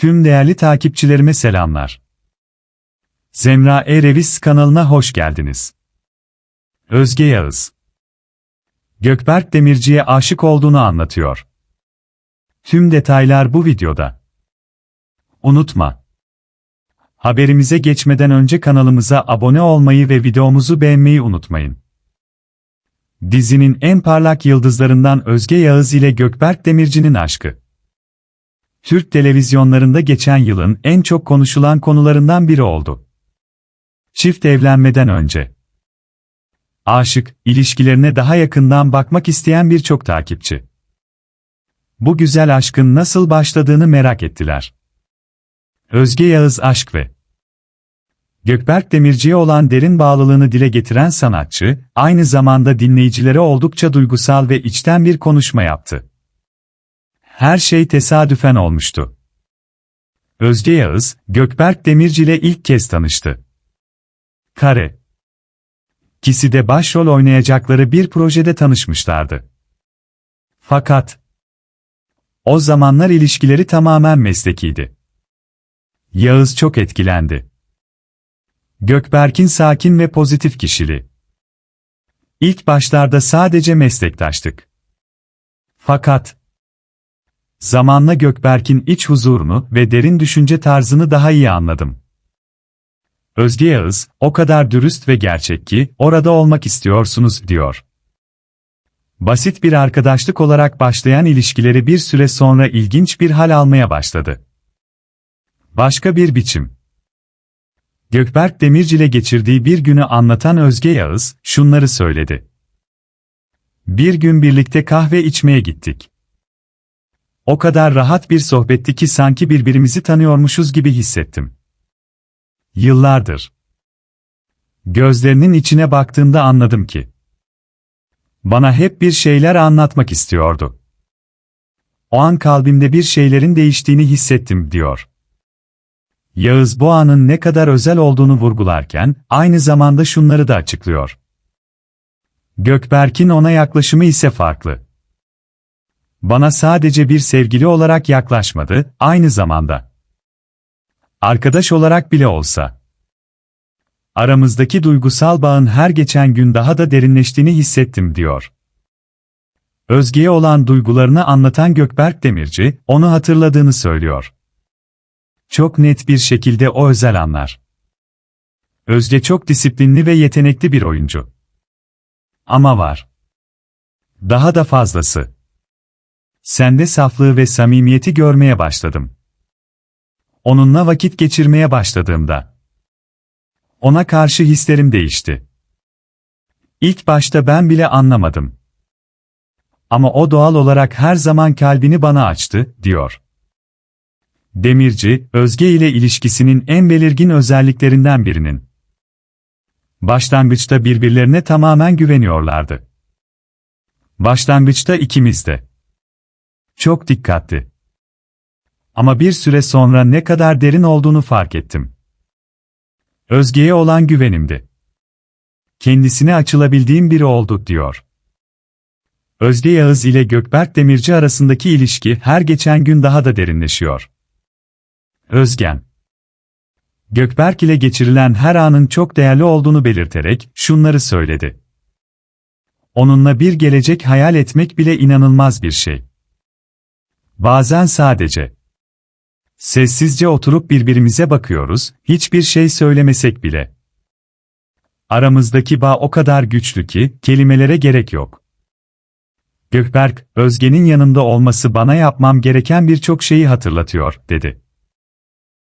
Tüm değerli takipçilerime selamlar. Zemra Erevis kanalına hoş geldiniz. Özge Yağız Gökberk Demirci'ye aşık olduğunu anlatıyor. Tüm detaylar bu videoda. Unutma. Haberimize geçmeden önce kanalımıza abone olmayı ve videomuzu beğenmeyi unutmayın. Dizinin en parlak yıldızlarından Özge Yağız ile Gökberk Demirci'nin aşkı. Türk televizyonlarında geçen yılın en çok konuşulan konularından biri oldu. Çift evlenmeden önce. Aşık, ilişkilerine daha yakından bakmak isteyen birçok takipçi. Bu güzel aşkın nasıl başladığını merak ettiler. Özge Yağız aşk ve Gökberk Demirci'ye olan derin bağlılığını dile getiren sanatçı, aynı zamanda dinleyicilere oldukça duygusal ve içten bir konuşma yaptı. Her şey tesadüfen olmuştu. Özge Yağız, Gökberk Demirci ile ilk kez tanıştı. Kare. İkisi de başrol oynayacakları bir projede tanışmışlardı. Fakat o zamanlar ilişkileri tamamen meslekiydi. Yağız çok etkilendi. Gökberk'in sakin ve pozitif kişiliği. İlk başlarda sadece meslektaştık. Fakat zamanla Gökberk'in iç huzurunu ve derin düşünce tarzını daha iyi anladım. Özge Yağız, o kadar dürüst ve gerçek ki, orada olmak istiyorsunuz, diyor. Basit bir arkadaşlık olarak başlayan ilişkileri bir süre sonra ilginç bir hal almaya başladı. Başka bir biçim. Gökberk Demirci ile geçirdiği bir günü anlatan Özge Yağız, şunları söyledi. Bir gün birlikte kahve içmeye gittik. O kadar rahat bir sohbetti ki sanki birbirimizi tanıyormuşuz gibi hissettim. Yıllardır. Gözlerinin içine baktığımda anladım ki. Bana hep bir şeyler anlatmak istiyordu. O an kalbimde bir şeylerin değiştiğini hissettim, diyor. Yağız bu anın ne kadar özel olduğunu vurgularken, aynı zamanda şunları da açıklıyor. Gökberk'in ona yaklaşımı ise farklı. Bana sadece bir sevgili olarak yaklaşmadı, aynı zamanda. Arkadaş olarak bile olsa. Aramızdaki duygusal bağın her geçen gün daha da derinleştiğini hissettim, diyor. Özge'ye olan duygularını anlatan Gökberk Demirci, onu hatırladığını söylüyor. Çok net bir şekilde o özel anlar. Özge çok disiplinli ve yetenekli bir oyuncu. Ama var. Daha da fazlası. Sende saflığı ve samimiyeti görmeye başladım. Onunla vakit geçirmeye başladığımda. Ona karşı hislerim değişti. İlk başta ben bile anlamadım. Ama o doğal olarak her zaman kalbini bana açtı, diyor. Demirci, Özge ile ilişkisinin en belirgin özelliklerinden birinin. Başlangıçta birbirlerine tamamen güveniyorlardı. Başlangıçta ikimiz de. Çok dikkatli. Ama bir süre sonra ne kadar derin olduğunu fark ettim. Özge'ye olan güvenimdi. Kendisine açılabildiğim biri oldu, diyor. Özge Yağız ile Gökberk Demirci arasındaki ilişki her geçen gün daha da derinleşiyor. Özgen Gökberk ile geçirilen her anın çok değerli olduğunu belirterek şunları söyledi. Onunla bir gelecek hayal etmek bile inanılmaz bir şey. Bazen sadece sessizce oturup birbirimize bakıyoruz, hiçbir şey söylemesek bile. Aramızdaki bağ o kadar güçlü ki kelimelere gerek yok. Gökberk, Özge'nin yanında olması bana yapmam gereken birçok şeyi hatırlatıyor, dedi.